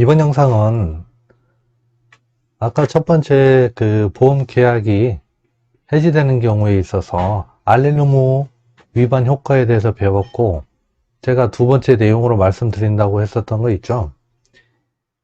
이번 영상은 아까 첫 번째 그 보험 계약이 해지되는 경우에 있어서 알레르무 위반 효과에 대해서 배웠고 제가 두 번째 내용으로 말씀드린다고 했었던 거 있죠.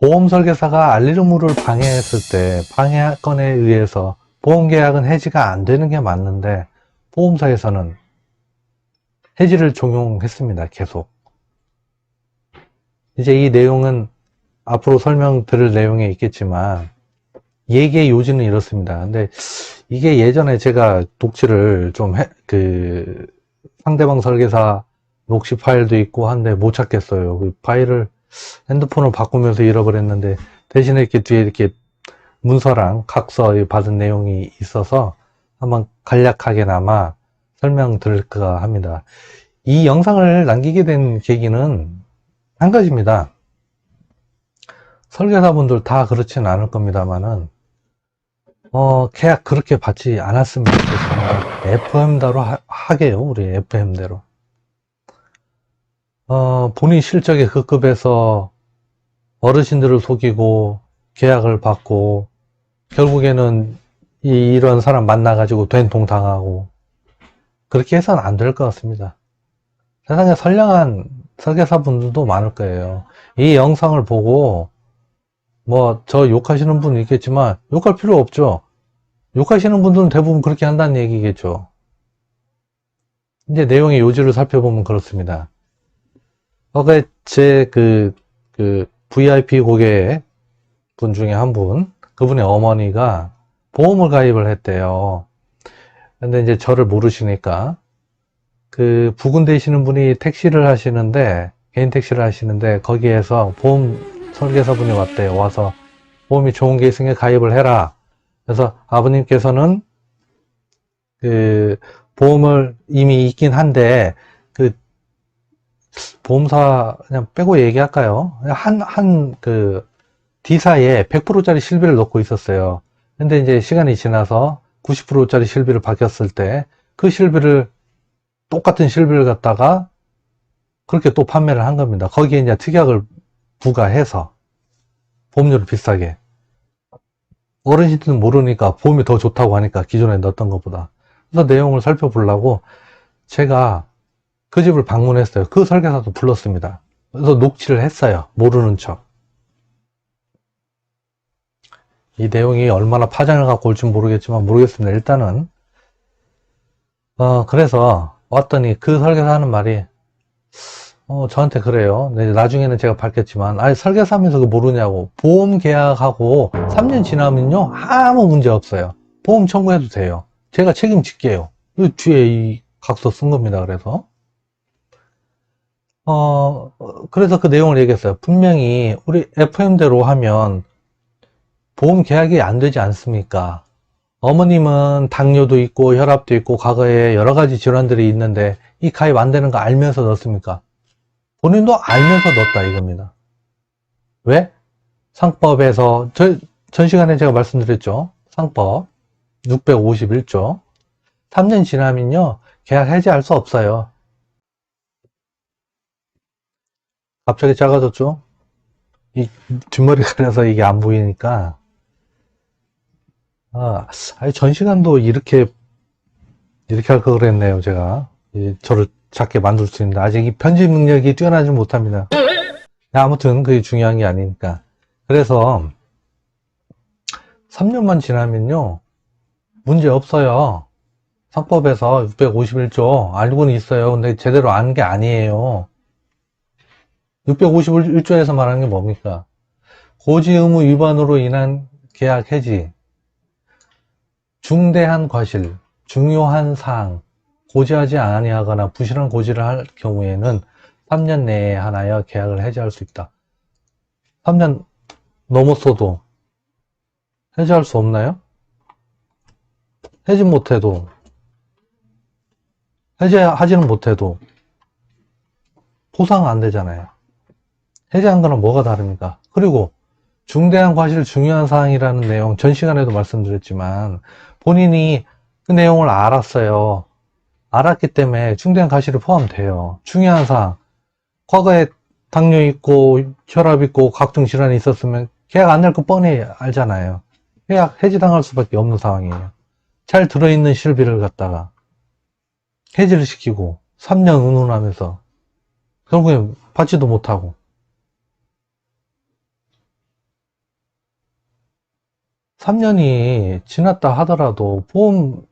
보험 설계사가 알레르무를 방해했을 때 방해건에 의해서 보험 계약은 해지가 안 되는 게 맞는데 보험사에서는 해지를 적용했습니다. 계속. 이제 이 내용은 앞으로 설명드릴 내용에 있겠지만 얘기의 요지는 이렇습니다. 근데 이게 예전에 제가 독치를 좀 해, 그 상대방 설계사 녹취 파일도 있고 한데 못 찾겠어요. 그 파일을 핸드폰을 바꾸면서 잃어버렸는데 대신에 이렇게 뒤에 이렇게 문서랑 각서 받은 내용이 있어서 한번 간략하게나마 설명드릴까 합니다. 이 영상을 남기게 된 계기는 한 가지입니다. 설계사분들 다 그렇지는 않을 겁니다만은 어, 계약 그렇게 받지 않았으면 좋겠습니다. FM대로 하, 하게요, 우리 FM대로. 어, 본인 실적의 그 급에서 어르신들을 속이고 계약을 받고 결국에는 이, 이런 사람 만나가지고 된통 당하고 그렇게 해서는 안 될 것 같습니다. 세상에 선량한 설계사분들도 많을 거예요. 이 영상을 보고 뭐 저 욕하시는 분 있겠지만 욕할 필요 없죠. 욕하시는 분들은 대부분 그렇게 한다는 얘기겠죠. 이제 내용의 요지를 살펴보면 그렇습니다. 어제 제그 그 VIP 고객 분 중에 한 분, 그분의 어머니가 보험을 가입을 했대요. 근데 이제 저를 모르시니까 그 부근 되시는 분이 택시를 하시는데 개인 택시를 하시는데 거기에서 보험 설계사분이 왔대요. 와서 보험이 좋은 게 있으니까 가입을 해라. 그래서 아버님께서는 그 보험을 이미 있긴 한데 그 보험사 그냥 빼고 얘기할까요? 한 한 그 D사에 100%짜리 실비를 넣고 있었어요. 근데 이제 시간이 지나서 90%짜리 실비를 바뀌었을 때 그 실비를 똑같은 실비를 갖다가 그렇게 또 판매를 한 겁니다. 거기에 이제 특약을 부과해서 보험료를 비싸게. 어르신들은 모르니까 보험이 더 좋다고 하니까 기존에 넣었던 것보다. 그래서 내용을 살펴보려고 제가 그 집을 방문했어요. 그 설계사도 불렀습니다. 그래서 녹취를 했어요. 모르는 척. 이 내용이 얼마나 파장을 갖고 올지 모르겠지만 모르겠습니다. 일단은 어 그래서 왔더니 그 설계사 하는 말이 어 저한테 그래요. 네, 나중에는 제가 밝혔지만 아니 설계사하면서 그 모르냐고 보험 계약하고 3년 지나면요 아무 문제 없어요. 보험 청구해도 돼요. 제가 책임질게요. 이 뒤에 이 각서 쓴 겁니다. 그래서 어 그래서 그 내용을 얘기했어요. 분명히 우리 FM대로 하면 보험 계약이 안 되지 않습니까? 어머님은 당뇨도 있고 혈압도 있고 과거에 여러 가지 질환들이 있는데 이 가입 안 되는 거 알면서 넣습니까? 본인도 알면서 넣었다 이겁니다. 왜? 상법에서 저, 전 시간에 제가 말씀드렸죠. 상법 651조 3년 지나면요 계약 해지할 수 없어요. 갑자기 작아졌죠? 이 뒷머리 가려서 이게 안 보이니까 아, 전 시간도 이렇게, 이렇게 할 걸 그랬네요, 제가. 이, 저를 작게 만들 수 있는데, 아직 이 편집 능력이 뛰어나지 못합니다. 아무튼, 그게 중요한 게 아니니까. 그래서, 3년만 지나면요, 문제 없어요. 상법에서 651조, 알고는 있어요. 근데 제대로 아는 게 아니에요. 651조에서 말하는 게 뭡니까? 고지 의무 위반으로 인한 계약 해지. 중대한 과실, 중요한 사항, 고지하지 아니하거나 부실한 고지를 할 경우에는 3년 내에 하나여 계약을 해지할 수 있다. 3년 넘었어도 해지할 수 없나요? 해지 못해도 해지하지는 못해도 보상 안 되잖아요. 해지한 거는 뭐가 다릅니까? 그리고 중대한 과실 중요한 사항이라는 내용 전 시간에도 말씀드렸지만 본인이 그 내용을 알았어요. 알았기 때문에 중대한 과실이 포함돼요. 중요한 사항. 과거에 당뇨 있고 혈압 있고 각종 질환이 있었으면 계약 안 낼 거 뻔히 알잖아요. 계약 해지당할 수밖에 없는 상황이에요. 잘 들어있는 실비를 갖다가 해지를 시키고 3년 운운하면서 결국엔 받지도 못하고 삼년이 지났다 하더라도 보험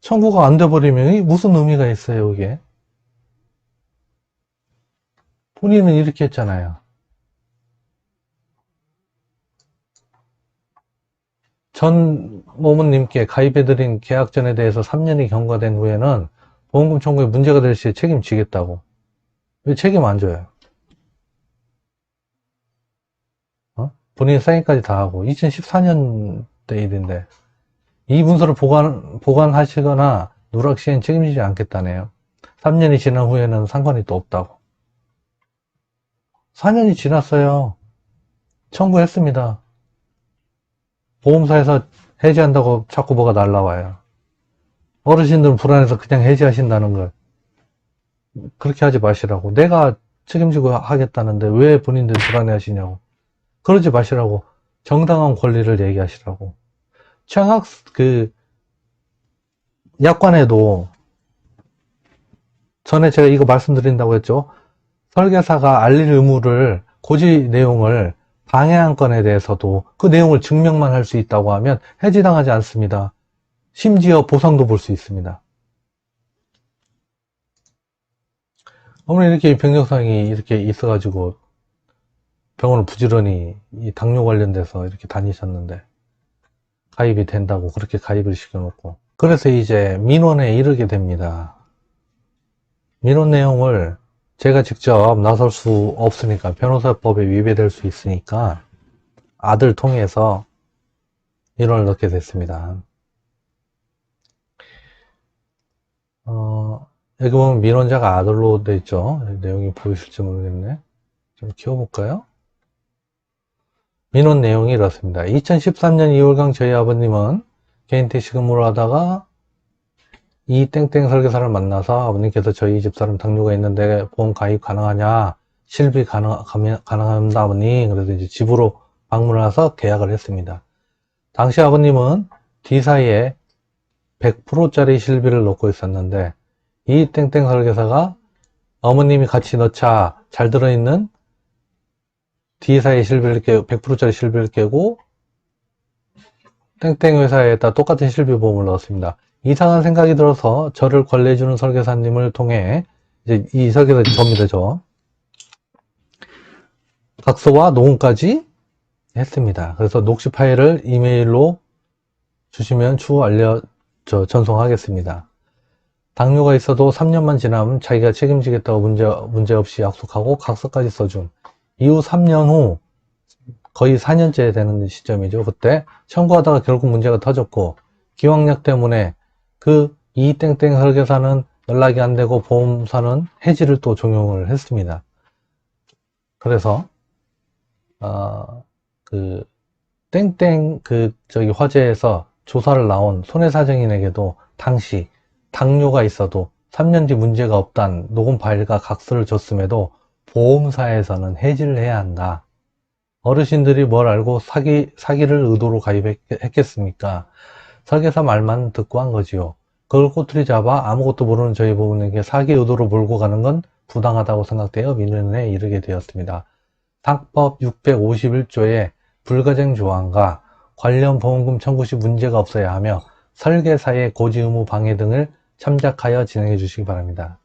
청구가 안 돼버리면 이 무슨 의미가 있어요, 이게? 본인은 이렇게 했잖아요. 전 모모님께 가입해드린 계약전에 대해서 3년이 경과된 후에는 보험금 청구에 문제가 될 시에 책임지겠다고. 왜 책임 안 져요? 어? 본인 사인까지 다 하고 2014년대 일인데 이 문서를 보관, 보관하시거나 누락 시엔 책임지지 않겠다네요. 3년이 지난 후에는 상관이 또 없다고. 4년이 지났어요. 청구했습니다. 보험사에서 해지한다고 자꾸 뭐가 날라와요. 어르신들은 불안해서 그냥 해지하신다는 걸. 그렇게 하지 마시라고. 내가 책임지고 하겠다는데 왜 본인들이 불안해 하시냐고. 그러지 마시라고. 정당한 권리를 얘기하시라고. 청학, 그, 약관에도 전에 제가 이거 말씀드린다고 했죠. 설계사가 알릴 의무를 고지 내용을 방해한 건에 대해서도 그 내용을 증명만 할 수 있다고 하면 해지당하지 않습니다. 심지어 보상도 볼 수 있습니다. 어머니 이렇게 병력상이 이렇게 있어가지고 병원을 부지런히 이 당뇨 관련돼서 이렇게 다니셨는데 가입이 된다고 그렇게 가입을 시켜놓고 그래서 이제 민원에 이르게 됩니다. 민원 내용을 제가 직접 나설 수 없으니까 변호사법에 위배될 수 있으니까 아들 통해서 민원을 넣게 됐습니다. 어, 여기 보면 민원자가 아들로 돼 있죠. 내용이 보이실지 모르겠네. 좀 키워볼까요? 민원 내용이 이렇습니다. 2013년 2월경 저희 아버님은 개인 택시근무를 하다가 이 땡땡 설계사를 만나서 아버님께서 저희 집사람 당뇨가 있는데 보험 가입 가능하냐 실비 가능, 가능합니다 아버님 그래서 이제 집으로 방문을 해서 계약을 했습니다 당시 아버님은 D사에 100%짜리 실비를 넣고 있었는데 이 땡땡 설계사가 어머님이 같이 넣자 잘 들어있는 D사의 실비를 깨고 100%짜리 실비를 깨고 땡땡 회사에다 똑같은 실비 보험을 넣었습니다. 이상한 생각이 들어서 저를 관리해주는 설계사님을 통해 이제 이 설계사 접니다, 저. 각서와 녹음까지 했습니다. 그래서 녹취 파일을 이메일로 주시면 추후 알려 저 전송하겠습니다. 당뇨가 있어도 3년만 지나면 자기가 책임지겠다고 문제, 문제 없이 약속하고 각서까지 써준 이후 3년 후 거의 4년째 되는 시점이죠. 그때 청구하다가 결국 문제가 터졌고 기왕약 때문에 그 이땡땡 설계사는 연락이 안 되고 보험사는 해지를 또 종용을 했습니다. 그래서 어, 그 땡땡 그 저기 화재에서 조사를 나온 손해사정인에게도 당시 당뇨가 있어도 3년 뒤 문제가 없단 녹음 파일과 각서를 줬음에도 보험사에서는 해지를 해야 한다. 어르신들이 뭘 알고 사기, 사기를 의도로 가입했겠습니까? 설계사 말만 듣고 한 거지요. 그걸 꼬투리 잡아 아무것도 모르는 저희 부부에게 사기 의도로 몰고 가는 건 부당하다고 생각되어 민원에 이르게 되었습니다. 상법 651조의 불가정 조항과 관련 보험금 청구 시 문제가 없어야 하며 설계사의 고지 의무 방해 등을 참작하여 진행해 주시기 바랍니다.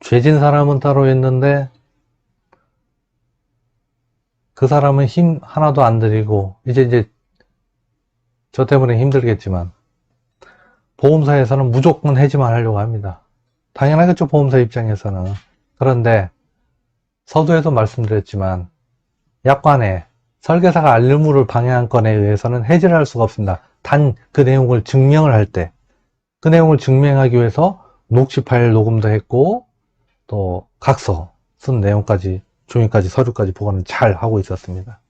죄진 사람은 따로 있는데 그 사람은 힘 하나도 안 들이고 이제 이제 저 때문에 힘들겠지만 보험사에서는 무조건 해지만 하려고 합니다. 당연하겠죠 보험사 입장에서는 그런데 서두에도 말씀드렸지만 약관에 설계사가 알 의무를 방해한 건에 의해서는 해지를 할 수가 없습니다. 단 그 내용을 증명을 할 때 그 내용을 증명하기 위해서 녹취 파일 녹음도 했고 또 각서 쓴 내용까지 종이까지 서류까지 보관을 잘 하고 있었습니다.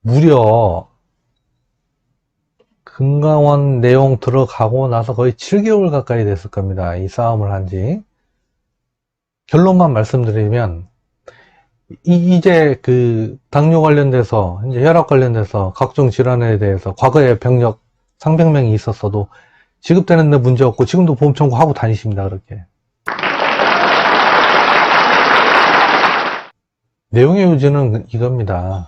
무려 금강원 내용 들어가고 나서 거의 7개월 가까이 됐을 겁니다. 이 싸움을 한 지. 결론만 말씀드리면, 이, 이제 그 당뇨 관련돼서, 이제 혈압 관련돼서 각종 질환에 대해서 과거에 병력, 상병명이 있었어도 지급되는 데 문제 없고 지금도 보험 청구하고 다니십니다. 그렇게. 내용의 요지는 이겁니다.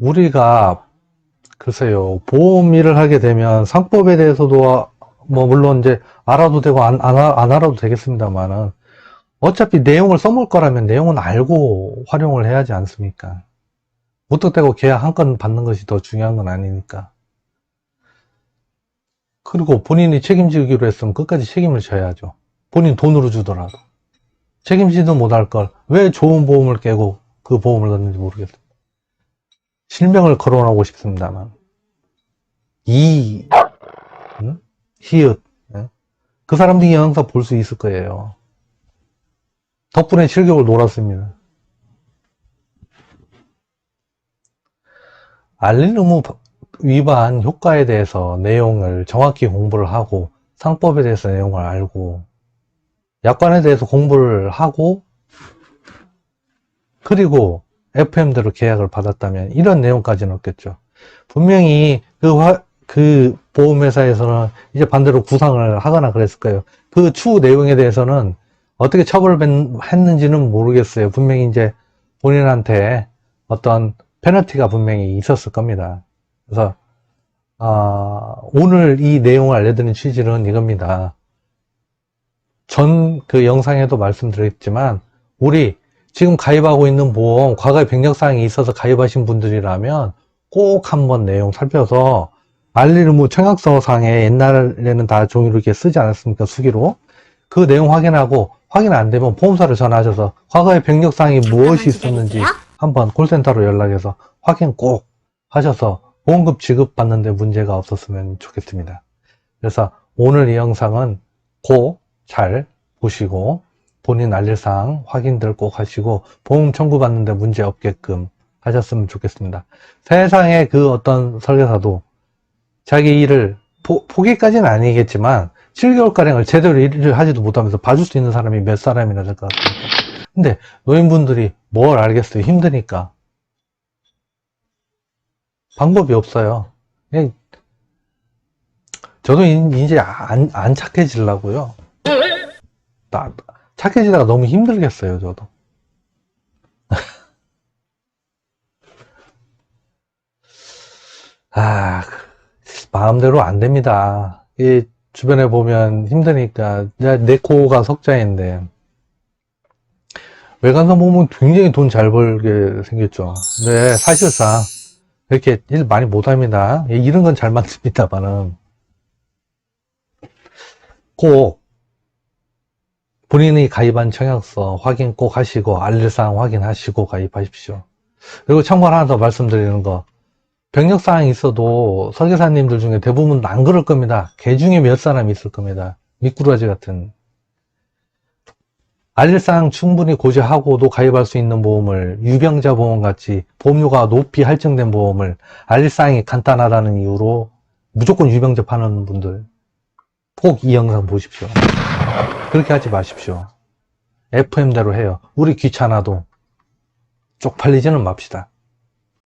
우리가 글쎄요 보험 일을 하게 되면 상법에 대해서도 뭐 물론 이제 알아도 되고 안, 안, 알- 안 알아도 되겠습니다만은 어차피 내용을 써먹을 거라면 내용은 알고 활용을 해야지 않습니까? 무턱대고 계약 한 건 받는 것이 더 중요한 건 아니니까. 그리고 본인이 책임지기로 했으면 끝까지 책임을 져야죠. 본인 돈으로 주더라도. 책임지도 못할 걸 왜 좋은 보험을 깨고 그 보험을 넣는지 모르겠어요. 실명을 거론하고 싶습니다만. 이, 응? 히읗. 예? 그 사람들이 영상 볼 수 있을 거예요. 덕분에 7개월 놀았습니다. 알릴 의무 위반 효과에 대해서 내용을 정확히 공부를 하고 상법에 대해서 내용을 알고 약관에 대해서 공부를 하고 그리고 FM대로 계약을 받았다면 이런 내용까지는 없겠죠. 분명히 그, 화- 그 보험회사에서는 이제 반대로 구상을 하거나 그랬을 거예요. 그 추후 내용에 대해서는 어떻게 처벌을 했는지는 모르겠어요. 분명히 이제 본인한테 어떤 페널티가 분명히 있었을 겁니다. 그래서 아, 오늘 이 내용을 알려드리는 취지는 이겁니다. 전 그 영상에도 말씀드렸지만 우리 지금 가입하고 있는 보험 과거에 병력사항이 있어서 가입하신 분들이라면 꼭 한번 내용 살펴서 알릴 의무 청약서상에 옛날에는 다 종이로 이렇게 쓰지 않았습니까? 수기로. 그 내용 확인하고 확인 안 되면 보험사를 전화하셔서 과거에 병력사항이 무엇이 있었는지 한번 콜센터로 연락해서 확인 꼭 하셔서 보험금 지급받는데 문제가 없었으면 좋겠습니다. 그래서 오늘 이 영상은 꼭 잘 보시고 본인 알릴사항 확인들 꼭 하시고 보험 청구받는데 문제 없게끔 하셨으면 좋겠습니다. 세상에 그 어떤 설계사도 자기 일을 포, 포기까지는 아니겠지만 7개월가량을 제대로 일을 하지도 못하면서 봐줄 수 있는 사람이 몇 사람이나 될 것 같습니까? 근데 노인분들이 뭘 알겠어요. 힘드니까. 방법이 없어요. 그냥 저도 이- 이제 안, 안 착해지려고요. 나, 착해지다가 너무 힘들겠어요, 저도. 아, 마음대로 안 됩니다. 이 주변에 보면 힘드니까, 내, 내 코가 석자인데, 외관상 보면 굉장히 돈 잘 벌게 생겼죠. 근데 사실상, 이렇게 일 많이 못합니다. 예, 이런 건 잘 만듭니다만은, 꼭, 본인이 가입한 청약서 확인 꼭 하시고, 알릴사항 확인하시고 가입하십시오. 그리고 참고로 하나 더 말씀드리는 거, 병력사항이 있어도 설계사님들 중에 대부분 안 그럴 겁니다. 개 중에 몇 사람이 있을 겁니다. 미꾸라지 같은. 알릴사항 충분히 고지하고도 가입할 수 있는 보험을 유병자 보험 같이 보험료가 높이 할증된 보험을 알릴사항이 간단하다는 이유로 무조건 유병자 파는 분들 꼭 이 영상 보십시오. 그렇게 하지 마십시오. FM대로 해요. 우리 귀찮아도 쪽팔리지는 맙시다.